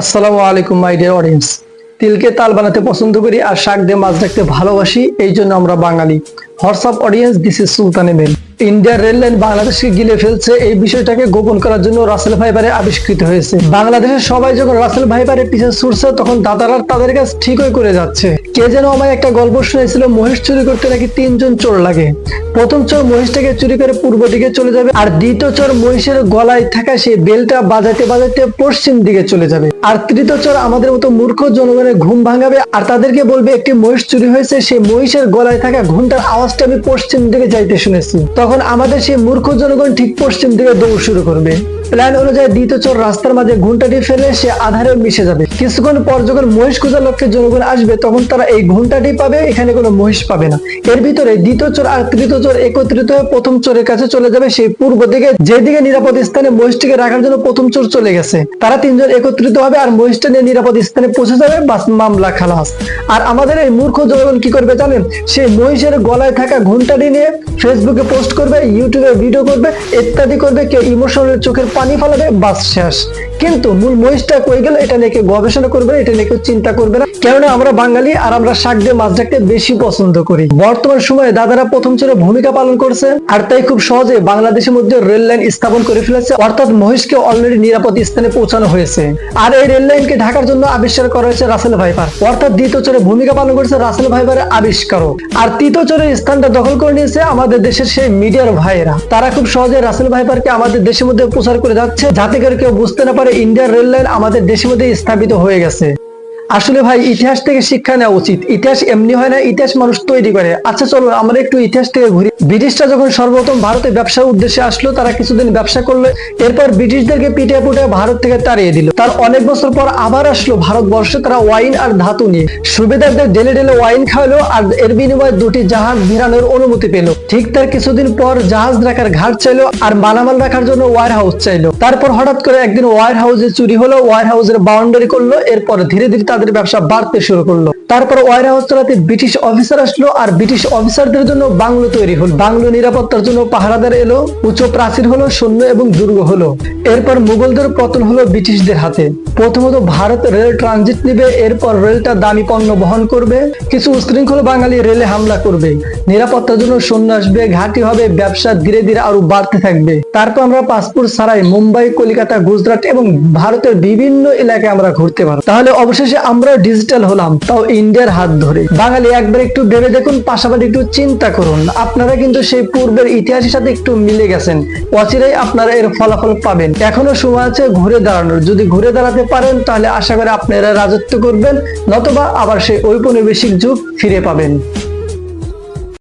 আসসালামু আলাইকুম my dear audience তিলকে তাল বানাতে পছন্দ করি আর শাক দিয়ে মাছ রাখতে ভালোবাসি, এই জন্য আমরা Bengali. WhatsApp audience this is Sultan এমেল ইন্ডিয়ার রেল লাইন বাংলাদেশকে গিলে ফেলছে। এই বিষয়টাকে গোপন করার জন্য রাসেল ভাইবারে আবিষ্কৃত হয়েছে। বাংলাদেশের সবাই যখন রাসেল ভাইবারের পিছনে ছুটছে, তখন দাদারা তাদের কাছে ঠিকই করে যাচ্ছে। কে যেন আমায় একটা গল্প শুনেছিল মহিষ চুরি করতে নাকি তিনজন চোর লাগে। প্রথম চোর মহিষটাকে চুরি করে পূর্ব দিকে চলে যাবে, আর দ্বিতীয় চোর মহিষের গলায় থাকা সেই বেলটা বাজাতে বাজাতে পশ্চিম দিকে চলে যাবে। আর তৃতীয় চোর আমাদের মতো মূর্খ জনগণের ঘুম ভাঙাবে, আর তাদেরকে বলবে, একটি মহিষ চুরি হয়েছে, সেই মহিষের গলায় থাকা ঘুমটার আওয়াজটা আমি পশ্চিম দিকে যাইতে শুনেছি। তখন আমাদের সেই মূর্খ জনগণ ঠিক পশ্চিম দিকে দৌড় শুরু করবে। প্ল্যান অনুযায়ী দ্বিতীয় চোর রাস্তার মাঝে ঘুমটাটি ফেলে সে আধারে মিশে যাবে। কিছুক্ষণ পর যখন মহিষ খোঁজার লক্ষ্যে জনগণ আসবে, তখন তারা এই ঘুমটাটি পাবে, এখানে কোনো মহিষ পাবে না। এর ভিতরে দ্বিতীয় চোর আর তৃতীয় চোর একত্রিত হয়ে প্রথম চোরের কাছে চলে যাবে, সেই পূর্ব দিকে। যেদিকে নিরাপদ স্থানে মহিষটিকে রাখার জন্য প্রথম চোর চলে গেছে। তারা তিনজন একত্রিত হবে আর মহিষটা নিয়ে নিরাপদ স্থানে পৌঁছে যাবে, বাস মামলা খালাস। আর আমাদের এই মূর্খ জনগণ কি করবে জানেন? সেই মহিষের গলায় থাকা ঘুমটাটি নিয়ে ফেসবুকে পোস্ট করবে ইউটিউবে ভিডিও করবে ইত্যাদি করবে কেউ ইমোশনাল চোখের পানি ফেলাবে বাস শেষ। কিন্তু মূল মহিষটা কই গেল? এটা নিয়ে গবেষণা করবে না, এটা নিয়ে কেউ চিন্তা করবে না। কেননা আমরা বাঙালি আর আমরা শাক দিয়ে মাছ রাখতে বেশি পছন্দ করি। বর্তমান সময়ে দাদারা প্রথম চরে ভূমিকা পালন করছে, আর তাই খুব সহজে বাংলাদেশের মধ্যে রেল লাইন স্থাপন করে ফেলেছে। অর্থাৎ মহিষকে অলরেডি নিরাপদ স্থানে পৌঁছানো হয়েছে। আর এই রেল লাইনকে ঢাকার জন্য আবিষ্কার করা হয়েছে রাসেল ভাইপার। অর্থাৎ দ্বিতীয় চরে ভূমিকা পালন করেছে রাসেল ভাইপারের আবিষ্কারক। আর তৃতীয় চরের স্থানটা দখল করে নিয়েছে আমাদের দেশের সেই মিডিয়ার ভাইয়েরা। তারা খুব সহজে রাসেল ভাইপারকে আমাদের দেশের মধ্যে প্রচার করে যাচ্ছে, যাতে করে কেউ বুঝতে না পারে ইন্ডিয়ার রেল লাইন আমাদের দেশের মধ্যে স্থাপিত হয়ে গেছে। আসলে ভাই, ইতিহাস থেকে শিক্ষা নেওয়া উচিত। ইতিহাস এমনি হয় না, ইতিহাস মানুষ তৈরি করে। আচ্ছা চলো, আমরা একটু ইতিহাস থেকে ঘুরি। ব্রিটিশরা যখন সর্বপ্রথম ভারতে ব্যবসার উদ্দেশ্যে আসলো, তারা কিছুদিন ব্যবসা করল, এরপর ব্রিটিশদেরকে পিঠে পুটে ভারত থেকে তাড়িয়ে দিল। তার অনেক বছর পর আবার আসলো ভারতবর্ষে তারা ওয়াইন আর ধাতু নিয়ে। সুবেদারদের ডেলে ডেলে ওয়াইন খাওয়ালো আর এর বিনিময়ে দুটি জাহাজ ভিড়ানোর অনুমতি পেল। ঠিক তার কিছুদিন পর জাহাজ রাখার ঘাট চাইলো আর মালামাল রাখার জন্য ওয়ার হাউস চাইলো। তারপর হঠাৎ করে একদিন ওয়ার হাউসে চুরি হলো ওয়ার হাউসের বাউন্ডারি করল, এরপর ধীরে ধীরে তাদের ব্যবসা বাড়তে শুরু করল। তারপর ওয়ার হাউস চালাতে ব্রিটিশ অফিসার আসলো আর ব্রিটিশ অফিসারদের জন্য বাংলো তৈরি হলো। বাংলো নিরাপত্তার জন্য পাহারাদার এলো, উচ্চ প্রাচীর হলো, সৈন্য এবং দুর্গ হলো। এরপর মুঘলদের পতন হলো ব্রিটিশদের হাতে। প্রথমত ভারত রেল ট্রানজিট নিবে, এরপর রেলটা দামি পণ্য বহন করবে, কিছু উশৃঙ্খল বাঙালি রেলে হামলা করবে। নিরাপত্তার জন্য সৈন্য আসবে, ঘাঁটি হবে, ব্যবসা ধীরে ধীরে আরও বাড়তে থাকবে। তারপর আমরা পাসপোর্ট ছাড়াই মুম্বাই, কলকাতা, গুজরাট এবং ভারতের বিভিন্ন এলাকায় আমরা ঘুরতে পারব। তাহলে অবশেষে আমরা ডিজিটাল হলাম, তাও ইন্ডিয়ার হাত ধরে। বাঙালি, একবার একটু ভেবে দেখুন, পাশাপাশি একটু চিন্তা করুন। আপনারা কিন্তু সেই পূর্বের ইতিহাসের সাথে একটু মিলে গেছেন। অচিরেই আপনারা এর ফলাফল পাবেন। এখনও সময় আছে ঘুরে দাঁড়ানোর। যদি ঘুরে দাঁড়াতে পারেন, তাহলে আশা করে আপনারা রাজত্ব করবেন, নতবা আবার সেই ঔপনিবেশিক যুগ ফিরে পাবেন।